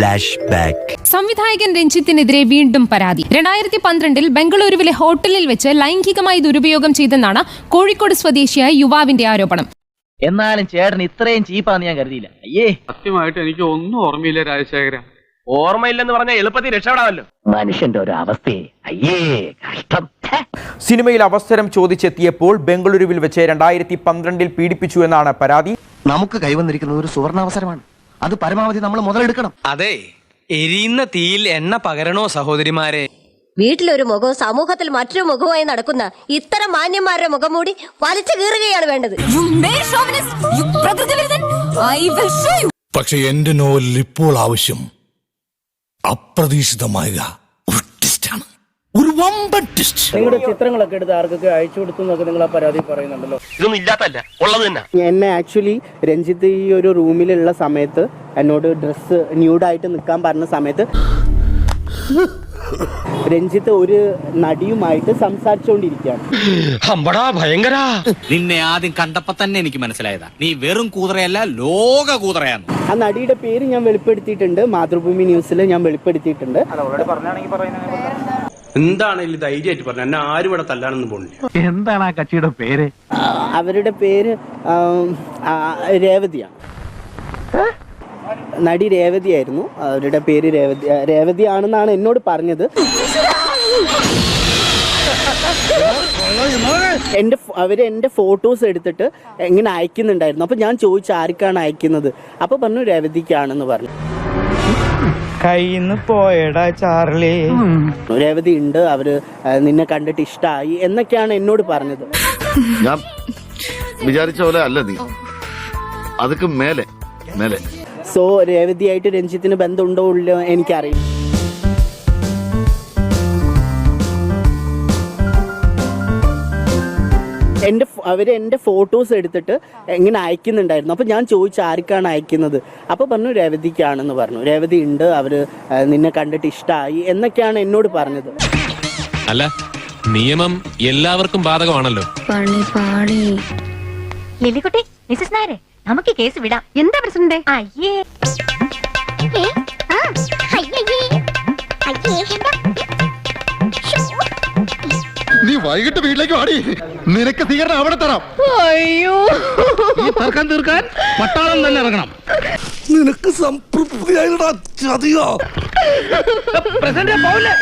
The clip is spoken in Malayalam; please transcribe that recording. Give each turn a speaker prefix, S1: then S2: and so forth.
S1: ഫ്ലാഷ് ബാക്ക്
S2: സംവിധായകൻ രഞ്ജിത്തിനെതിരെ വീണ്ടും പരാതി. രണ്ടായിരത്തി പന്ത്രണ്ടിൽ ബംഗളൂരുവിലെ ഹോട്ടലിൽ വെച്ച് ലൈംഗികമായി ദുരുപയോഗം ചെയ്തെന്നാണ് കോഴിക്കോട് സ്വദേശിയായ യുവാവിന്റെ ആരോപണം.
S3: എന്നാലും ചേട്ടൻ ഇത്രയും ചീപ്പാന്ന് ഞാൻ കരുതിയില്ല. അയ്യേ.
S4: സത്യമായിട്ട് എനിക്ക് ഒന്നും ഓർമ്മയില്ല രാജശേഖര
S5: ഓർമ്മയില്ലെന്ന് പറഞ്ഞാൽ എളുപ്പത്തിൽ രക്ഷപ്പെടാമല്ലോ.
S3: മനുഷ്യന്റെ ഒരു അവസ്ഥയെ അയ്യേ കഷ്ടം.
S6: സിനിമയിൽ അവസരം ചോദിച്ചെത്തിയപ്പോൾ ബംഗളൂരുവിൽ വെച്ച് രണ്ടായിരത്തി പന്ത്രണ്ടിൽ പീഡിപ്പിച്ചു എന്നാണ് പരാതി.
S7: നമുക്ക് കൈവന്നിരിക്കുന്നത് ഒരു സുവർണാവസരമാണ്. അത് പരമാവധി നമ്മൾ മുതലെടുക്കണം.
S8: അതെ എരിയുന്ന തീയിൽ എണ്ണ പകരണോ സഹോദരിമാരെ?
S9: വീട്ടിലൊരു മുഖവും സമൂഹത്തിൽ മറ്റൊരു മുഖവുമായി നടക്കുന്ന ഇത്തരം മാന്യന്മാരുടെ മുഖം മൂടി വലിച്ചു കീറുകയാണ് വേണ്ടത്.
S10: പക്ഷെ എന്റെ നോവലിൽ ഇപ്പോൾ ആവശ്യം അപ്രതീക്ഷിതമായ ഒരു വമ്പൻ ട്വിസ്റ്റ്
S11: നിങ്ങളുടെ ചിത്രങ്ങളൊക്കെ എടുത്ത് ആർക്കൊക്കെ അയച്ചു കൊടുത്തു എന്നൊക്കെ നിങ്ങൾ ആ പരാതി പറയുന്നുണ്ടല്ലോ.
S5: ഇതൊന്നും ഇല്ലാത്തല്ല ഉള്ളത് തന്നെ.
S11: എന്നെ ആക്ച്വലി രഞ്ജിത്ത് ഈ ഒരു റൂമിലുള്ള സമയത്ത് എന്നോട് ഡ്രസ്സ് ന്യൂഡായിട്ട് നിൽക്കാൻ പറഞ്ഞ സമയത്ത് രഞ്ജിത്ത് ഒരു നടിയുമായിട്ട് സംസാരിച്ചുകൊണ്ടിരിക്കുകയാണ്
S5: ഭയങ്കര.
S8: നിന്നെ ആദ്യം കണ്ടപ്പോ തന്നെ എനിക്ക് മനസ്സിലായതാ. നീ വെറും കൂതറയല്ല ലോക കൂതറയാണ്
S11: ആ നടിയുടെ പേര് ഞാൻ വെളിപ്പെടുത്തിയിട്ടുണ്ട്. മാതൃഭൂമി ന്യൂസിൽ ഞാൻ വെളിപ്പെടുത്തിയിട്ടുണ്ട്.
S4: എന്താണെങ്കിലും ധൈര്യമായിട്ട് പറഞ്ഞു എന്നെ ആരും ഇവിടെ തല്ലാനൊന്നും പോണില്ല.
S3: എന്താണ് ആ കക്ഷിയുടെ പേര്?
S11: അവരുടെ പേര് രേവതിയാണ് നടി രേവതിയായിരുന്നു. അവരുടെ പേര് രേവതി രേവതിയാണെന്നാണ് എന്നോട് പറഞ്ഞത്. എന്റെ അവർ എന്റെ ഫോട്ടോസ് എടുത്തിട്ട് എങ്ങനെ അയക്കുന്നുണ്ടായിരുന്നു. അപ്പോൾ ഞാൻ ചോദിച്ചു ആർക്കാണ് അയക്കുന്നത്? അപ്പോൾ പറഞ്ഞു രേവതിക്കാണെന്ന് പറഞ്ഞു.
S3: കയ്യിന്ന് പോയടാ ചാർലി.
S11: രേവതി ഉണ്ട് അവർ നിന്നെ കണ്ടിട്ട് ഇഷ്ടായി എന്നൊക്കെയാണ് എന്നോട് പറഞ്ഞത്.
S7: ഞാൻ വിചാരിച്ച പോലെ അല്ല നീ. അതൊക്കെ മേലെ മേലെ.
S11: സോ രേവതിയായിട്ട് രഞ്ജിത്തിന് ബന്ധമുണ്ടോ ഇല്ലയോ എനിക്കറിയില്ല. എന്റെ അവർ അവർ എന്റെ ഫോട്ടോസ് എടുത്തിട്ട് എങ്ങനെ അയക്കുന്നുണ്ടായിരുന്നു. അപ്പോൾ ഞാൻ ചോദിച്ചു ആർക്കാണ് അയക്കുന്നത്? അപ്പോൾ പറഞ്ഞു രവതിക്കാണെന്ന് പറഞ്ഞു. രവതി ഉണ്ട് അവർ നിന്നെ കണ്ടിട്ട് ഇഷ്ടമായി എന്നൊക്കെയാണ് എന്നോട് പറഞ്ഞത്.
S10: അല്ല നിയമം എല്ലാവർക്കും ബാധകമാണല്ലോ.
S9: ലില്ലിക്കുട്ടി മിസ്സസ് നായരെ നമുക്ക് കേസ് വിടാം. എന്താ പ്രസിഡന്റ് അയ്യേ.
S7: നീ വൈകിട്ട് വീട്ടിലേക്ക് വാടി. നിനക്ക് സ്വീകരണം അവിടെ തരാം.
S5: ഈ തർക്കം തീർക്കാൻ പട്ടാളം തന്നെ ഇറങ്ങണം.
S10: നിനക്ക് സംതൃപ്തിയായിടാ ചതിയോ.
S5: പ്രസിഡന്റ് പോവില്ലേ